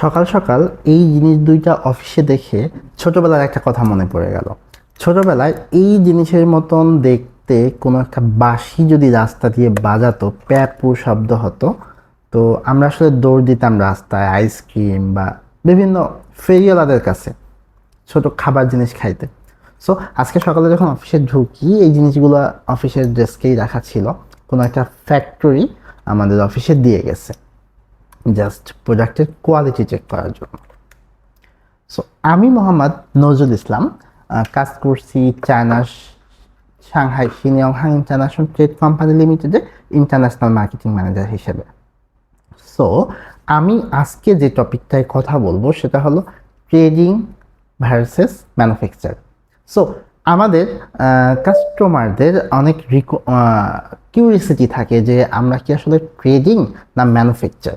সকাল সকাল এই জিনিস দুইটা অফিসে দেখে ছোটবেলার একটা কথা মনে পড়ে গেল। ছোটবেলায় এই জিনিসের মতন দেখতে কোনো একটা বাঁশি যদি রাস্তা দিয়ে বাজাতো, প্যাপু শব্দ হতো, তো আমরা আসলে দৌড় দিতাম রাস্তায় আইসক্রিম বা বিভিন্ন ফেরিওয়ালাদের কাছে ছোট খাবার জিনিস খাইতে। সো আজকে সকালে যখন অফিসে ঢুকি, এই জিনিসগুলো অফিসের ডেস্কেই রাখা ছিল, কোনো একটা ফ্যাক্টরি আমাদের অফিসে দিয়ে গেছে। জাস্ট প্রোডাক্টের কোয়ালিটি চেক করার জন্য। সো আমি মোহাম্মদ নজরুল ইসলাম কাজ করছি চায়না, সাংহাই সিনিয়ংহাং ইন্টারন্যাশনাল ট্রেড কোম্পানি লিমিটেডে ইন্টারন্যাশনাল মার্কেটিং ম্যানেজার হিসেবে। সো আমি আজকে যে টপিকটায় কথা বলব সেটা হলো ট্রেডিং ভার্সেস ম্যানুফ্যাকচার। সো আমাদের কাস্টমারদের অনেক রিকো কিউরিয়াসিটি থাকে যে আমরা কি আসলে ট্রেডিং না ম্যানুফ্যাকচার।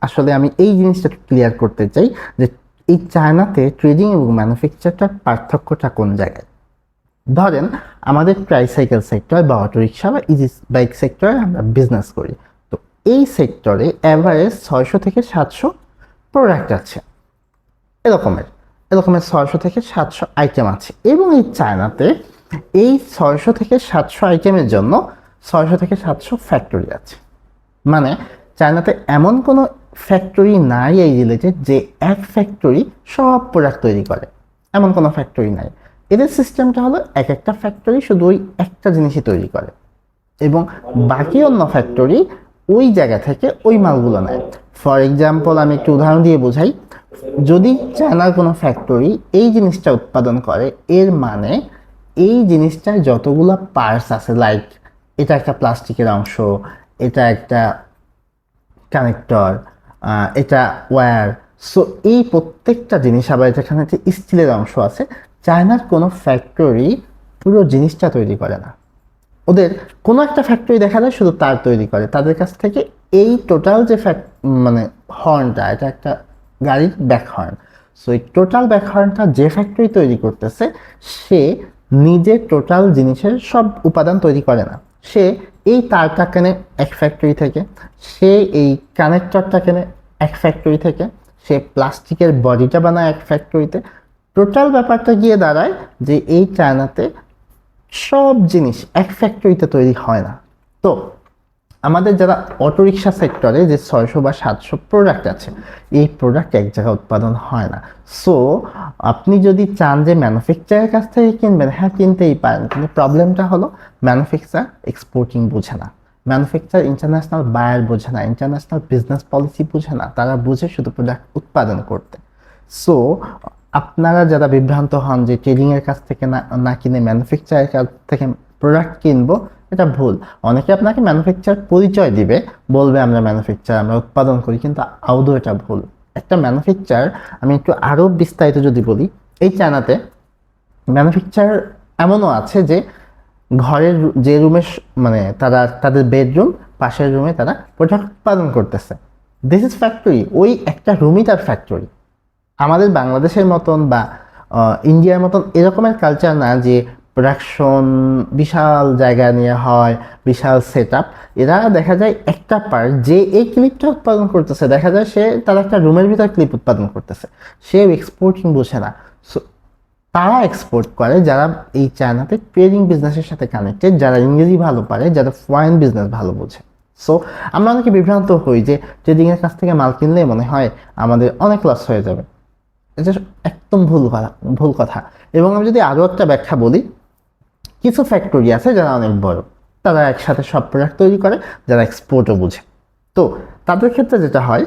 আসলে আমি এই জিনিসটা ক্লিয়ার করতে চাই যে এই চায়নাতে ট্রেডিং এবং ম্যানুফ্যাকচারটার পার্থক্যটা কোন জায়গায়? ধরেন, আমাদের ট্রাইসাইকেল সেক্টর বা অটোরিক্সা বা ইজি বাইক সেক্টরে আমরা বিজনেস করি। তো এই সেক্টরে অ্যাভারেজ ছয়শো থেকে সাতশো প্রোডাক্ট আছে। এরকমের এরকমের ছয়শো থেকে সাতশো আইটেম আছে। এবং এই চায়নাতে এই ছয়শো থেকে সাতশো আইটেমের জন্য ছয়শো থেকে সাতশো ফ্যাক্টরি আছে। মানে চায়নাতে এমন কোনো ফ্যাক্টরি নাই এই রিলেটেড যে এক ফ্যাক্টরি সব প্রোডাক্ট তৈরি করে। এমন কোনো ফ্যাক্টরি নাই। এদের সিস্টেমটা হলো এক একটা ফ্যাক্টরি শুধু ওই একটা জিনিসই তৈরি করে। এবং বাকি অন্য ফ্যাক্টরি ওই জায়গা থেকে ওই মালগুলো নেয়। ফর এক্সাম্পল আমি একটু উদাহরণ দিয়ে বোঝাই। যদি চায়নার কোনো ফ্যাক্টরি এই জিনিসটা উৎপাদন করে, এর মানে এই জিনিসটার যতগুলো পার্টস আছে লাইক এটা একটা প্লাস্টিকের অংশ, এটা একটা কানেক্টর এটা ওয়্যার সো এই প্রত্যেকটা জিনিস আবার যেখানে যে স্টিলের অংশ আছে, চায়নার কোনো ফ্যাক্টরি পুরো জিনিসটা তৈরি করে না। ওদের কোনো একটা ফ্যাক্টরি দেখা যায় শুধু তার তৈরি করে। তাদের কাছ থেকে এই টোটাল যে ফ্যাক মানে হর্নটা এটা একটা গাড়ির ব্যাক হর্ন সো এই টোটাল ব্যাক হর্নটা যে ফ্যাক্টরি তৈরি করতেছে, সে নিজে টোটাল জিনিসের সব উপাদান তৈরি করে না। সে এই তারটা কেনে এক ফ্যাক্টরি থেকে, সে এই কানেক্টরটা কেনে এক ফ্যাক্টরি থেকে, সে প্লাস্টিকের বডিটা বানায় এক ফ্যাক্টরিতে টোটাল ব্যাপারটা গিয়ে দাঁড়ায় যে এই চায়নাতে সব জিনিস এক ফ্যাক্টরিতে তৈরি হয় না। তো আমাদের যারা অটোরিকশা সেক্টরে যে ছয়শো বা সাতশো প্রোডাক্ট আছে, এই প্রোডাক্ট এক জায়গায় উৎপাদন হয় না। সো আপনি যদি চান যে ম্যানুফ্যাকচারের কাছ থেকে কিনবেন হ্যাঁ কিনতেই পারেন। কিন্তু প্রবলেমটা হলো ম্যানুফ্যাকচার এক্সপোর্টিং বোঝে না। ম্যানুফ্যাকচার ইন্টারন্যাশনাল বায়ার বোঝে না ইন্টারন্যাশনাল বিজনেস পলিসি বোঝে না। তারা বুঝে শুধু প্রোডাক্ট উৎপাদন করতে। সো আপনারা যারা বিভ্রান্ত হন যে ট্রেডিংয়ের কাছ থেকে না না কিনে ম্যানুফ্যাকচারের কাছ থেকে প্রোডাক্ট কিনবো এটা ভুল। অনেকে আপনাকে ম্যানুফ্যাকচার পরিচয় দিবে, বলবে আমরা ম্যানুফ্যাকচার আমরা উৎপাদন করি, কিন্তু আদৌ এটা ভুল। একটা ম্যানুফ্যাকচার আমি একটু আরও বিস্তারিত যদি বলি, এই চায়নাতে ম্যানুফ্যাকচার এমনও আছে যে ঘরের যে রুমে মানে তারা, তাদের বেডরুম পাশের রুমে তারা প্রোডাক্ট উৎপাদন করতেছে। দিস ইজ ফ্যাক্টরি ওই একটা রুমই তার ফ্যাক্টরি আমাদের বাংলাদেশের মতন বা ইন্ডিয়ার মতন এরকমের কালচার না যে প্রোডাকশন বিশাল জায়গা নিয়ে হয়, বিশাল সেট এরা দেখা যায় একটা পার্ট যে এই ক্লিপটা উৎপাদন করতেছে, দেখা যায় সে তার একটা রুমের ভিতর ক্লিপ উৎপাদন করতেছে। সে এক্সপোর্টিং বোঝে না। সো তারা এক্সপোর্ট করে যারা এই চায়নাতে ট্রেডিং বিজনেসের সাথে কানেক্টেড যারা ইংরেজি ভালো পারে, যারা ফরেন বিজনেস ভালো বোঝে। সো আমরা অনেকে বিভ্রান্ত হই যে ট্রেডিংয়ের কাছ থেকে মাল কিনলে মনে হয় আমাদের অনেক লস হয়ে যাবে। এটা একদম ভুল কথা ভুল কথা। এবং আমি যদি আরও একটা ব্যাখ্যা বলি কিছু ফ্যাক্টরি আছে যারা অনেক বড়। তারা একসাথে সব প্রোডাক্ট তৈরি করে, যারা এক্সপোর্টও বুঝে। তো তাদের ক্ষেত্রে যেটা হয়,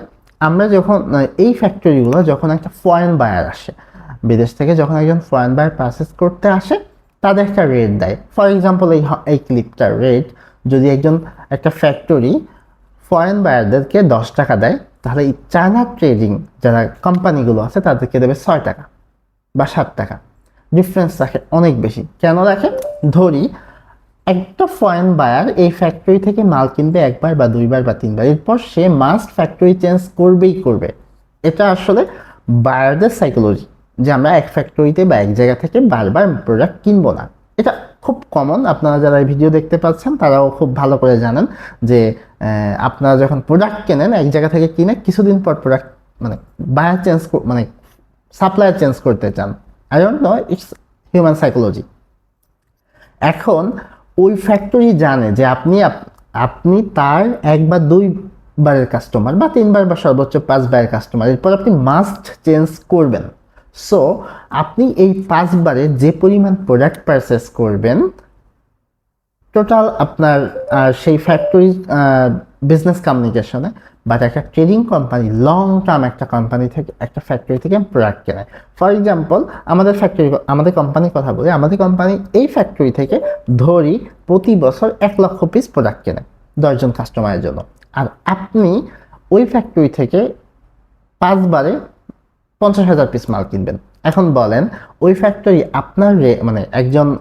আমরা যখন এই ফ্যাক্টরিগুলো যখন একটা ফরেন বায়ার আসে, বিদেশ থেকে যখন একজন ফরেন বায়ার পারচেস করতে আসে, তাদের একটা রেট দেয়। ফর এক্সাম্পল এই এই ক্লিপটার রেট যদি একজন, একটা ফ্যাক্টরি ফরেন বায়ারদেরকে দশ টাকা দেয়, তাহলে এই চায়না ট্রেডিং যারা কোম্পানিগুলো আছে, তাদেরকে দেবে ছয় টাকা বা সাত টাকা। ডিফারেন্স রাখে অনেক বেশি। কেন রাখে? ধরি, একটা ফরেন বায়ার এই ফ্যাক্টরি থেকে মাল কিনবে একবার বা দুইবার বা তিনবার। এরপর সে মাস্ট ফ্যাক্টরি চেঞ্জ করবেই করবে। এটা আসলে বায়ারদের সাইকোলজি যে আমরা এক ফ্যাক্টরিতে বা এক জায়গা থেকে বারবার প্রোডাক্ট কিনবো না। এটা খুব কমন আপনারা যারা এই ভিডিও দেখতে পাচ্ছেন, তারাও খুব ভালো করে জানেন যে আপনারা যখন প্রোডাক্ট কেনেন, এক জায়গা থেকে কিনে কিছুদিন পর প্রোডাক্ট মানে বায়ার চেঞ্জ মানে সাপ্লায়ার চেঞ্জ করতে চান। I don't know it's human psychology এখন ওই ফ্যাক্টরি জানে যে আপনি আপ- আপনি তার এক বা দুই বারের কাস্টমার বা তিনবার বা সর্বোচ্চ পাঁচবারের কাস্টমার এরপর আপনি মাস্ট চেঞ্জ করবেন। সো আপনি এই পাঁচবারে যে পরিমাণ প্রোডাক্ট পারচেস করবেন টোটাল আপনার সেই ফ্যাক্টরি বিজনেস কমিউনিকেশনে বাট একটা ট্রেডিং কোম্পানি লং টার্ম একটা কোম্পানি থেকে, একটা ফ্যাক্টরি থেকে প্রোডাক্ট কেনে। ফর এক্সাম্পল আমাদের ফ্যাক্টরি আমাদের কোম্পানির কথা বলি, আমাদের কোম্পানি এই ফ্যাক্টরি থেকে ধরি প্রতি বছর এক লক্ষ পিস প্রোডাক্ট কেনে দশজন কাস্টমারের জন্য। আর আপনি ওই ফ্যাক্টরি থেকে পাঁচবারে পঞ্চাশ হাজার পিস মাল কিনবেন। এখন বলেন, ওই ফ্যাক্টরি আপনার রে- মানে একজন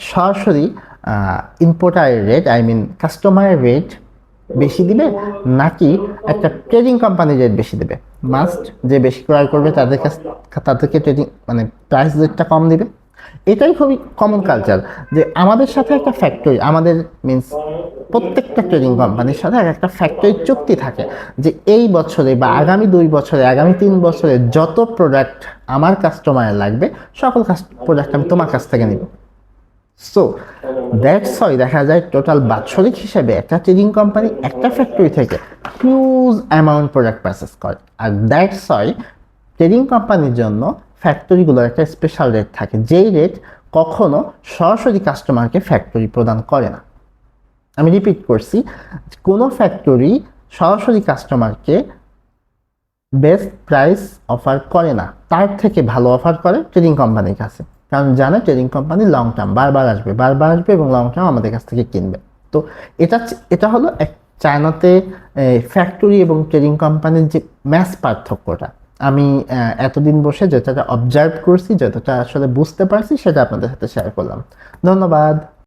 সরাসরি ইম্পোর্টারের রেট আই মিন কাস্টমারের রেট বেশি দিবে নাকি একটা ট্রেডিং কোম্পানির রেট বেশি দেবে? মাস্ট যে বেশি ক্রয় করবে তাদের কাছ তাদেরকে ট্রেডিং মানে প্রাইস রেটটা কম দিবে। এটাই খুবই কমন কালচার যে আমাদের সাথে একটা ফ্যাক্টরি আমাদের মিন্স প্রত্যেকটা ট্রেডিং কোম্পানির সাথে এক একটা ফ্যাক্টরি চুক্তি থাকে যে এই বছরে বা আগামী দুই বছরে, আগামী তিন বছরে যত প্রোডাক্ট আমার কাস্টমারের লাগবে, সকল প্রোডাক্ট আমি তোমার কাছ থেকে নিব। সো দ্যাটস হয় দেখা যায় টোটাল বাৎসরিক হিসেবে একটা ট্রেডিং কোম্পানি একটা ফ্যাক্টরি থেকে হিউজ অ্যামাউন্ট প্রোডাক্ট পারচেস করে। আর দ্যাটস হয় ট্রেডিং কোম্পানির জন্য ফ্যাক্টরিগুলোর একটা স্পেশাল রেট থাকে। যেই রেট কখনো সরাসরি কাস্টমারকে ফ্যাক্টরি প্রদান করে না। আমি রিপিট করছি, কোনো ফ্যাক্টরি সরাসরি কাস্টমারকে বেস্ট প্রাইস অফার করে না। তার থেকে ভালো অফার করে ট্রেডিং কোম্পানির কাছে। কারণ জানে ট্রেডিং কোম্পানি লং টার্ম বারবার আসবে বারবার আসবে এবং লং টার্ম আমাদের কাছ থেকে কিনবে। তো এটা এটা হলো এক চায়নাতে ফ্যাক্টরি এবং ট্রেডিং কোম্পানির যে ম্যাস পার্থক্যটা। আমি এতদিন বসে যেটা অবজার্ভ করছি, যতটা আসলে বুঝতে পারছি, সেটা আপনাদের সাথে শেয়ার করলাম। ধন্যবাদ।